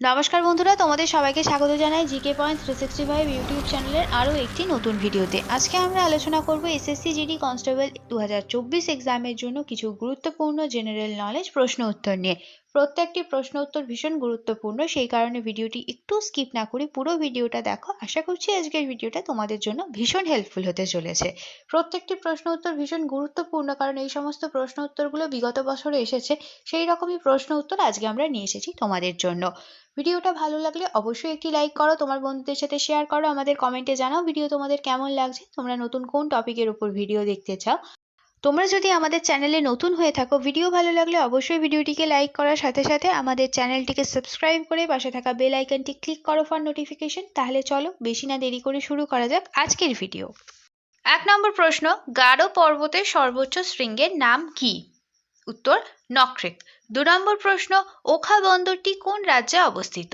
নমস্কার বন্ধুরা, তোমাদের সবাইকে স্বাগত জানাই GK point three sixty five YouTube চ্যানেলের আরও একটি নতুন ভিডিওতে। আজকে আমরা আলোচনা করব এসএসসি জিডি কনস্টেবল দু হাজার চব্বিশ এক্সামের জন্য কিছু গুরুত্বপূর্ণ জেনারেল নলেজ প্রশ্ন উত্তর নিয়ে। প্রত্যেকটি প্রশ্ন উত্তর ভীষণ গুরুত্বপূর্ণ, সেই কারণে ভিডিওটি একটু স্কিপ না করে পুরো ভিডিওটা দেখো। আশা করছি আজকের ভিডিওটা তোমাদের জন্য ভীষণ হেল্পফুল হতে চলেছে। প্রত্যেকটি প্রশ্ন উত্তর ভীষণ গুরুত্বপূর্ণ, কারণ এই সমস্ত প্রশ্ন উত্তরগুলো বিগত বছরে এসেছে, সেই রকমই প্রশ্ন উত্তর আজকে আমরা নিয়ে এসেছি তোমাদের জন্য। ভিডিওটা ভালো লাগলে অবশ্যই একটি লাইক করো, তোমার বন্ধুদের সাথে শেয়ার করো, আমাদের কমেন্টে জানাও ভিডিও তোমাদের কেমন লাগছে, তোমরা নতুন কোন টপিকের উপর ভিডিও দেখতে চাও। তোমরা যদি আমাদের চ্যানেলে নতুন হয়ে থাকো, ভিডিও ভালো লাগলে অবশ্যই ভিডিওটিকে লাইক করার সাথে সাথে আমাদের চ্যানেলটিকে সাবস্ক্রাইব করে পাশে থাকা বেল আইকনটি ক্লিক করো ফর নোটিফিকেশন তাহলে চলো বেশি না দেরি করে শুরু করা যাক আজকের ভিডিও এক নম্বর প্রশ্ন, গারো পর্বতের সর্বোচ্চ শৃঙ্গের নাম কি? উত্তর নকরেক দু নম্বর প্রশ্ন, ওখা বন্দরটি কোন রাজ্যে অবস্থিত?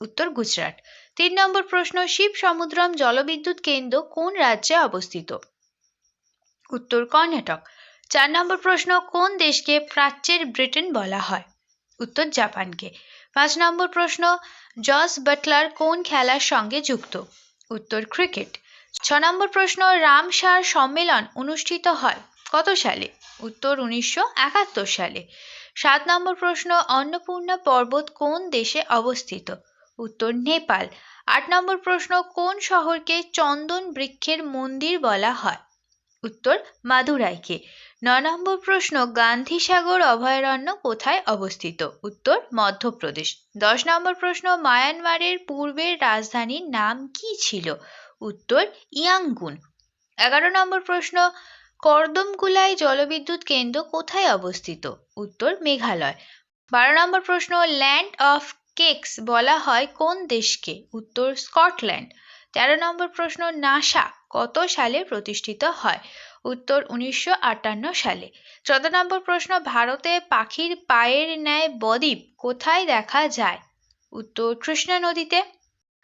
উত্তর, গুজরাট। তিন নম্বর প্রশ্ন, শিব সমুদ্রম জলবিদ্যুৎ কেন্দ্র কোন রাজ্যে অবস্থিত? উত্তর কর্ণাটক। চার নম্বর প্রশ্ন, কোন দেশকে প্রাচ্যের ব্রিটেন বলা হয়? উত্তর জাপানকে। পাঁচ নম্বর প্রশ্ন জস বাটলার কোন খেলার সঙ্গে যুক্ত? উত্তর ক্রিকেট। ছ নম্বর প্রশ্ন, রামসার সম্মেলন অনুষ্ঠিত হয় কত সালে? উত্তর উনিশশো একাত্তর সালে। সাত নম্বর প্রশ্ন, অন্নপূর্ণা পর্বত কোন দেশে অবস্থিত? উত্তর নেপাল। আট নম্বর প্রশ্ন, কোন শহরকে চন্দন বৃক্ষের মন্দির বলা হয়? উত্তর, মাদুরাইকে। ন নম্বর প্রশ্ন, গান্ধীসাগর অভয়ারণ্য কোথায় অবস্থিত? উত্তর, মধ্যপ্রদেশ। দশ নম্বর প্রশ্ন, মায়ানমারের পূর্বের রাজধানীর নাম কি ছিল? উত্তর, ইয়াঙ্গুন। এগারো নম্বর প্রশ্ন, কর্দমকুলাই জলবিদ্যুৎ কেন্দ্র কোথায় অবস্থিত? উত্তর, মেঘালয়। বারো নম্বর প্রশ্ন, ল্যান্ড অফ কেকস বলা হয় কোন দেশকে? উত্তর, স্কটল্যান্ড। তেরো নম্বর প্রশ্ন, নাসা কত সালে প্রতিষ্ঠিত হয়? উত্তর, উনিশশো আটান্ন সালে। চোদ্দ নম্বর প্রশ্ন, ভারতে পাখির পায়ের ন্যায় বদ্বীপ কোথায় দেখা যায়? উত্তর, কৃষ্ণা নদীতে।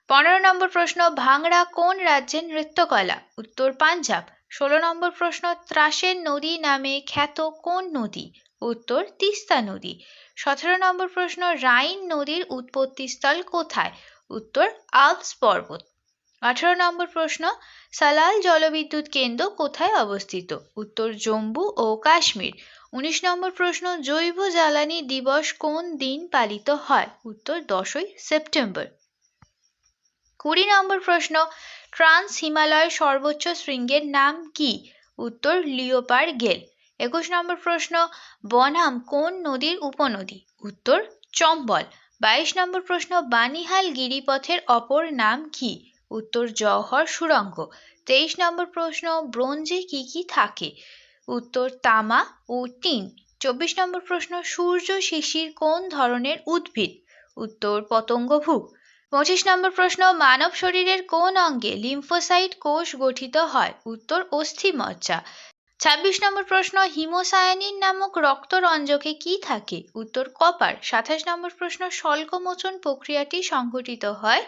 পনেরো নম্বর প্রশ্ন, ভাংড়া কোন রাজ্যের নৃত্যকলা? উত্তর, পাঞ্জাব। ষোলো নম্বর প্রশ্ন, ত্রাসের নদী নামে খ্যাত কোন নদী? উত্তর, তিস্তা নদী। সতেরো নম্বর প্রশ্ন, রাইন নদীর উৎপত্তিস্থল কোথায়? উত্তর, আলপস পর্বত। আঠারো নম্বর প্রশ্ন, সালাল জলবিদ্যুৎ কেন্দ্র কোথায় অবস্থিত? উত্তর, জম্মু ও কাশ্মীর। উনিশ নম্বর প্রশ্ন, জৈব জ্বালানি দিবস কোন দিন পালিত হয়? উত্তর, দশই সেপ্টেম্বর। কুড়ি নম্বর প্রশ্ন, ট্রান্স হিমালয় সর্বোচ্চ শৃঙ্গের নাম কি? উত্তর লিওপার গেল। একুশ নম্বর প্রশ্ন, বনাম কোন নদীর উপনদী? উত্তর, চম্বল। বাইশ নম্বর প্রশ্ন, বানিহাল গিরিপথের অপর নাম কি? উত্তর জওহর সুড়ঙ্গ। তেইশ নম্বর প্রশ্ন, ব্রোঞ্জে কি কি থাকে? উত্তর, তামা ও টিন। চব্বিশ নম্বর প্রশ্ন, সূর্য শিশির কোন ধরনের উদ্ভিদ? উত্তর পতঙ্গভুক পঁচিশ নম্বর প্রশ্ন, মানব শরীরের কোন অঙ্গে লিম্ফোসাইট কোষ গঠিত হয়? উত্তর, অস্থিমজ্জা। ছাব্বিশ নম্বর প্রশ্ন, হিমোসায়ানিন নামক রক্তরঞ্জকে কি থাকে? উত্তর, কপার। সাতাশ নম্বর প্রশ্ন, স্বল্পমোচন প্রক্রিয়াটি সংঘটিত হয়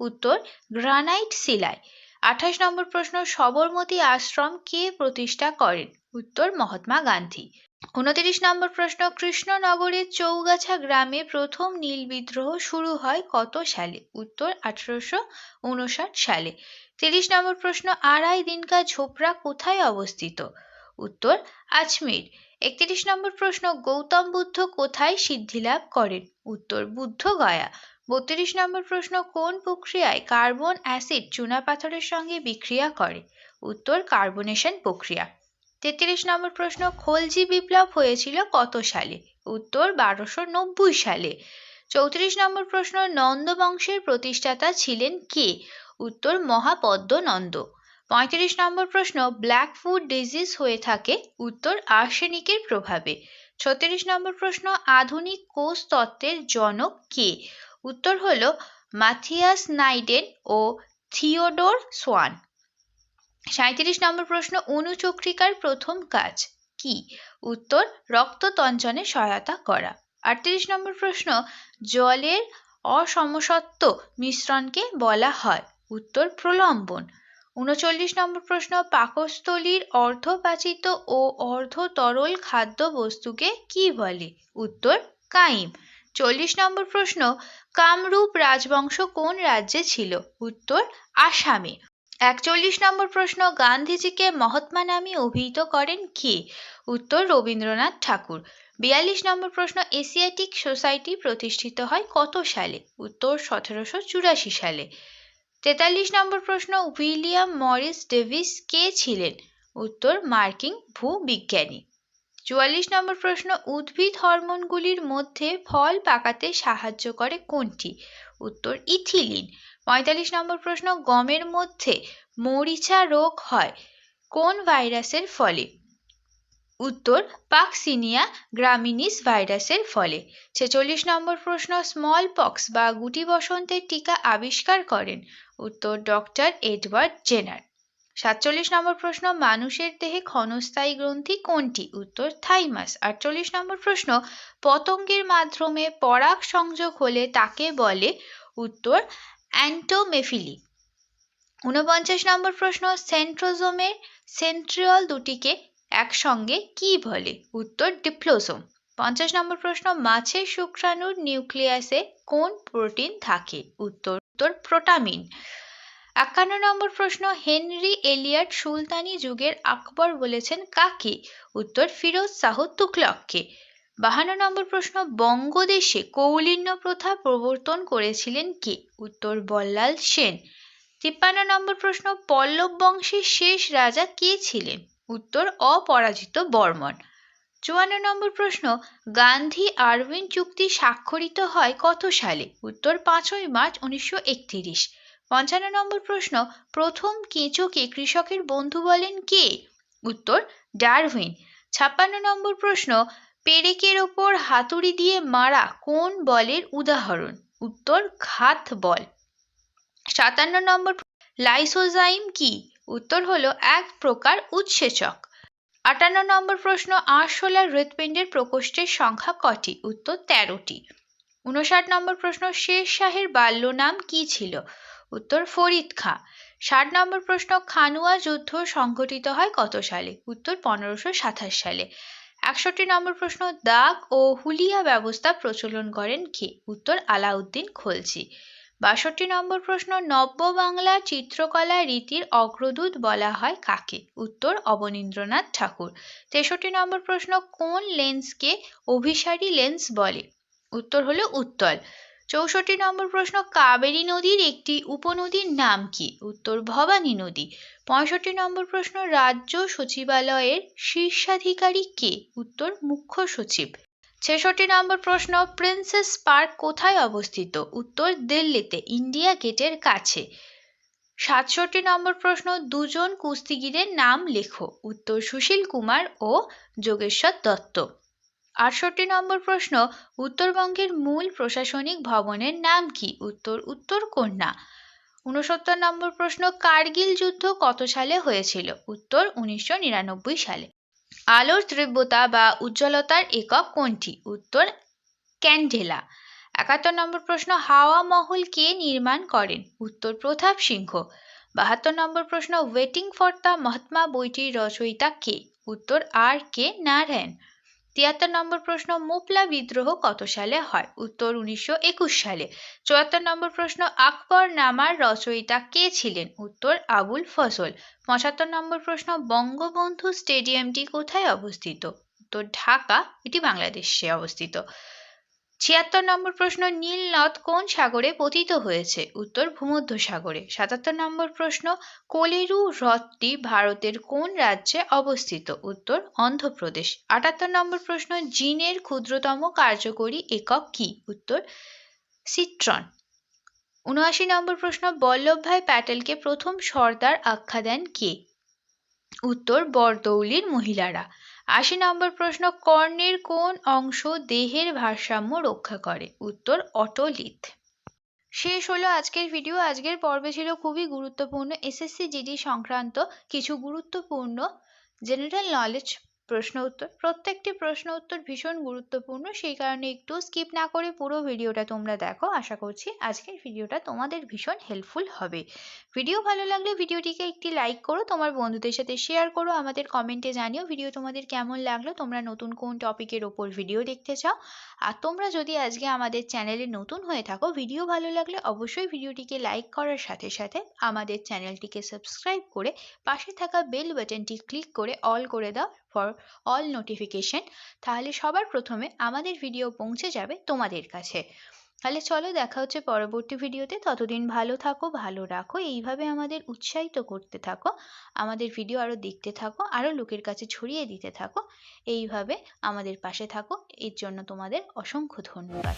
উত্তর, গ্রানাইট শিলায় আঠাশ নম্বর প্রশ্ন, সবরমতী আশ্রম কে প্রতিষ্ঠা করেন? উত্তর, মহাত্মা গান্ধী। উনতিরিশ নম্বর প্রশ্ন, কৃষ্ণনগরের চৌগাছা গ্রামে প্রথম নীল বিদ্রোহ শুরু হয় কত সালে? উত্তর, আঠারোশো উনষাট সালে। তিরিশ নম্বর প্রশ্ন, আড়াই দিনকা ঝোপড়া কোথায় অবস্থিত? উত্তর, আজমির। একত্রিশ নম্বর প্রশ্ন, গৌতম বুদ্ধ কোথায় সিদ্ধিলাভ করেন? উত্তর, বুদ্ধ গয়া। বত্রিশ নম্বর প্রশ্ন, কোন প্রক্রিয়ায় কার্বন অ্যাসিড চুনাপাথরের সঙ্গে বিক্রিয়া করে? উত্তর, কার্বনেশন প্রক্রিয়া। তেত্রিশ নম্বর প্রশ্ন, খলজি বিপ্লব হয়েছিল কত সালে? উত্তর, বারোশো নব্বই সালে। চৌত্রিশ নম্বর প্রশ্ন, নন্দ বংশের প্রতিষ্ঠাতা ছিলেন কে? উত্তর মহাপদ্ম নন্দ পঁয়ত্রিশ নম্বর প্রশ্ন ব্ল্যাক ফুড ডিজিজ হয়ে থাকে, উত্তর আর্সেনিকের প্রভাবে। ছত্রিশ নম্বর প্রশ্ন, আধুনিক কোষ তত্ত্বের জনক কে? উত্তর হলো মাথিয়াস নাইডেন ও থিওডোর সোয়ান। সাঁত্রিশ নম্বর প্রশ্ন, অনুচক্রিকার প্রথম কাজ কি? উত্তর রক্ত তঞ্চনে সহায়তা করা। আটত্রিশ নম্বর প্রশ্ন, জলের অসমসত্ব মিশ্রণকে বলা হয়। উত্তর, প্রলম্বন। উনচল্লিশ নম্বর প্রশ্ন, পাকস্থলীর অর্ধপাচিত ও অর্ধ তরল খাদ্য বস্তুকে কি বলে? উত্তর, কাইম। চল্লিশ নম্বর প্রশ্ন, কামরূপ রাজবংশ কোন রাজ্যে ছিল? উত্তর, আসামে। একচল্লিশ নম্বর প্রশ্ন, গান্ধীজিকে মহাত্মা নামে অভিহিত করেন কে? উত্তর, রবীন্দ্রনাথ ঠাকুর। বিয়াল্লিশ নম্বর প্রশ্ন, এশিয়াটিক সোসাইটি প্রতিষ্ঠিত হয় কত সালে? উত্তর, সতেরোশো চুরাশি সালে। তেতাল্লিশ নম্বর প্রশ্ন, উইলিয়াম মরিস ডেভিস কে ছিলেন? উত্তর, মার্কিন ভূবিজ্ঞানী। চুয়াল্লিশ নম্বর প্রশ্ন, উদ্ভিদ হরমোনগুলির মধ্যে ফল পাকাতে সাহায্য করে কোনটি? উত্তর, ইথিলিন। পঁয়তাল্লিশ নম্বর প্রশ্ন, গমের মধ্যে মরিচা রোগ হয় কোন ভাইরাসের ফলে? উত্তর, পাকসিনিয়া গ্রামিনিস ভাইরাসের ফলে। ছেচল্লিশ নম্বর প্রশ্ন স্মল পক্স বা গুটি বসন্তের টিকা আবিষ্কার করেন। উত্তর ডক্টর এডওয়ার্ড জেনার। সাতচল্লিশ নম্বর প্রশ্ন, মানুষের দেহে ক্ষণস্থায়ী গ্রন্থি কোনটি? উত্তর, থাইমাস। আটচল্লিশ নম্বর প্রশ্ন, পতঙ্গের মাধ্যমে পরাগ সংযোগ হলে তাকে বলে উত্তর, অ্যান্টোমেফিলি। ঊনপঞ্চাশ নম্বর প্রশ্ন, সেন্ট্রোজোমের সেন্ট্রিয়ল দুটিকে একসঙ্গে কি বলে? উত্তর, ডিপ্লোসোম। পঞ্চাশ নম্বর প্রশ্ন মাছের শুক্রাণুর নিউক্লিয়াসে কোন প্রোটিন থাকে? উত্তর উত্তর প্রোটামিন। একান্ন নম্বর প্রশ্ন, হেনরি এলিয়ট সুলতানি যুগের আকবর বলেছেন কাকে? উত্তর, ফিরোজ শাহ তুগলককে বাহান্ন নম্বর প্রশ্ন, বঙ্গদেশে কৌলিন্য প্রথা প্রবর্তন করেছিলেন কে? উত্তর, বল্লাল সেন। তিপ্পান্ন নম্বর প্রশ্ন, পল্লব বংশের শেষ রাজা কে ছিলেন? উত্তর, অপরাজিত বর্মন। চুয়ান্ন নম্বর প্রশ্ন, গান্ধী আরউইন চুক্তি স্বাক্ষরিত হয় কত সালে? উত্তর, পাঁচই মার্চ উনিশশো একত্রিশ। পঞ্চান্ন নম্বর প্রশ্ন, প্রথম কেঁচোকে কৃষকের বন্ধু বলেন কে? উত্তর, ডারউইন। ছাপ্পান্ন নম্বর প্রশ্ন, পেরেকের ওপর হাতুড়ি দিয়ে মারা কোন বলের উদাহরণ? উত্তর, ঘাত বল। সাতান্ন নম্বর লাইসোজাইম কি? উত্তর হলো এক প্রকার উৎসেচক। আটান্ন নম্বর প্রশ্ন, আরশোলার হৃৎপিণ্ডের প্রকোষ্ঠের সংখ্যা কটি? উত্তর, তেরোটি। উনষাট নম্বর প্রশ্ন, শের শাহের বাল্য নাম কি ছিল? উত্তর, ফরিদ খাঁ। ষাট নম্বর প্রশ্ন, খানুয়া যুদ্ধ সংঘটিত হয় কত সালে? উত্তর, পনেরোশো সাতাশ সালে। একষট্টি নম্বর প্রশ্ন, দাগ ও হুলিয়া ব্যবস্থা প্রচলন করেন কে? উত্তর, আলাউদ্দিন খলজি। বাষট্টি নম্বর প্রশ্ন, নব্য বাংলা চিত্রকলা রীতির অগ্রদূত বলা হয় কাকে? উত্তর, অবনীন্দ্রনাথ ঠাকুর। তেষট্টি নম্বর প্রশ্ন, কোন লেন্সকে অভিসারী লেন্স বলে? উত্তর হলো উত্তল। চৌষট্টি নম্বর প্রশ্ন, কাবেরী নদীর একটি উপনদীর নাম কি? উত্তর, ভবানী নদী। পঁয়ষট্টি নম্বর প্রশ্ন, রাজ্য সচিবালয়ের শীর্ষাধিকারী কে? উত্তর, মুখ্য সচিব। ছেষট্টি নম্বর প্রশ্ন, প্রিন্সেস পার্ক কোথায় অবস্থিত? উত্তর, দিল্লিতে, ইন্ডিয়া গেটের কাছে। সাতষট্টি নম্বর প্রশ্ন, দুজন কুস্তিগিরের নাম লেখো। উত্তর, সুশীল কুমার ও যোগেশ্বর দত্ত। আটষট্টি নম্বর প্রশ্ন, উত্তরবঙ্গের মূল প্রশাসনিক ভবনের নাম কি? উত্তর উত্তর কন্যা। উনসত্তর নম্বর প্রশ্ন, কার্গিল যুদ্ধ কত সালে হয়েছিল? উত্তর, উনিশশো নিরানব্বই সালে। আলোর তীব্রতা বা উজ্জ্বলতার একক কোনটি? উত্তর, ক্যান্ডেলা। একাত্তর নম্বর প্রশ্ন, হাওয়া মহল কে নির্মাণ করেন? উত্তর, প্রতাপ সিংহ। বাহাত্তর নম্বর প্রশ্ন ওয়েটিং ফর দ্য মহাত্মা বইটির রচয়িতা কে? উত্তর, আর কে নারায়ণ। তিয়াত্তর নম্বর প্রশ্ন, মোপলা বিদ্রোহ কত সালে হয়? উত্তর, উনিশশো একুশ সালে। চুয়াত্তর নম্বর প্রশ্ন, আকবর নামার রচয়িতা কে ছিলেন? উত্তর, আবুল ফসল পঁচাত্তর নম্বর প্রশ্ন, বঙ্গবন্ধু স্টেডিয়ামটি কোথায় অবস্থিত? উত্তর, ঢাকা, এটি বাংলাদেশে অবস্থিত। ছিয়াত্তর নম্বর প্রশ্ন, নীল নদ কোন সাগরে পতিত হয়েছে? উত্তর ভূমধ্য সাগরে সাতাত্তর নম্বর প্রশ্ন, কোলেরু হ্রদটি ভারতের কোন রাজ্যে অবস্থিত? উত্তর, অন্ধ্রপ্রদেশ। আটাত্তর নম্বর প্রশ্ন, জিনের ক্ষুদ্রতম কার্যকরী একক কি? উত্তর, সিট্রন। উনআশি নম্বর প্রশ্ন বল্লভভাই প্যাটেলকে প্রথম সর্দার আখ্যা দেন কে? উত্তর, বরদৌলির মহিলারা। আশি নম্বর প্রশ্ন, কর্ণের কোন অংশ দেহের ভারসাম্য রক্ষা করে? উত্তর, অটোলিথ। শেষ হলো আজকের ভিডিও আজকের পর্বে ছিল খুবই গুরুত্বপূর্ণ এসএসসি জিডি সংক্রান্ত কিছু গুরুত্বপূর্ণ জেনারেল নলেজ প্রশ্ন উত্তর, প্রত্যেকটি প্রশ্ন উত্তর ভীষণ গুরুত্বপূর্ণ, সেই কারণে একটু স্কিপ না করে পুরো ভিডিওটা তোমরা দেখো। আশা করছি আজকের ভিডিওটা তোমাদের ভীষণ হেল্পফুল হবে। ভিডিও ভালো লাগলে ভিডিওটিকে একটি লাইক করো, তোমার বন্ধুদের সাথে শেয়ার করো, আমাদের কমেন্টে জানিও ভিডিও তোমাদের কেমন লাগল, তোমরা নতুন কোন টপিকের ওপর ভিডিও দেখতে চাও। আর তোমরা যদি আজকে আমাদের চ্যানেলে নতুন হয়ে থাকো ভিডিও ভালো লাগলে অবশ্যই ভিডিওটিকে লাইক করার সাথে সাথে আমাদের চ্যানেলটিকে সাবস্ক্রাইব করে পাশে থাকা বেল বাটনটি ক্লিক করে অল করে দাও ফর অল নোটিফিকেশন তাহলে সবার প্রথমে আমাদের ভিডিও পৌঁছে যাবে তোমাদের কাছে। তাহলে চলো দেখা হচ্ছে পরবর্তী ভিডিওতে ততদিন ভালো থাকো, ভালো রাখো, এইভাবে আমাদের উৎসাহিত করতে থাকো, আমাদের ভিডিও আরও দেখতে থাকো আরও লোকের কাছে ছড়িয়ে দিতে থাকো, এইভাবে আমাদের পাশে থাকো। এর জন্য তোমাদের অসংখ্য ধন্যবাদ।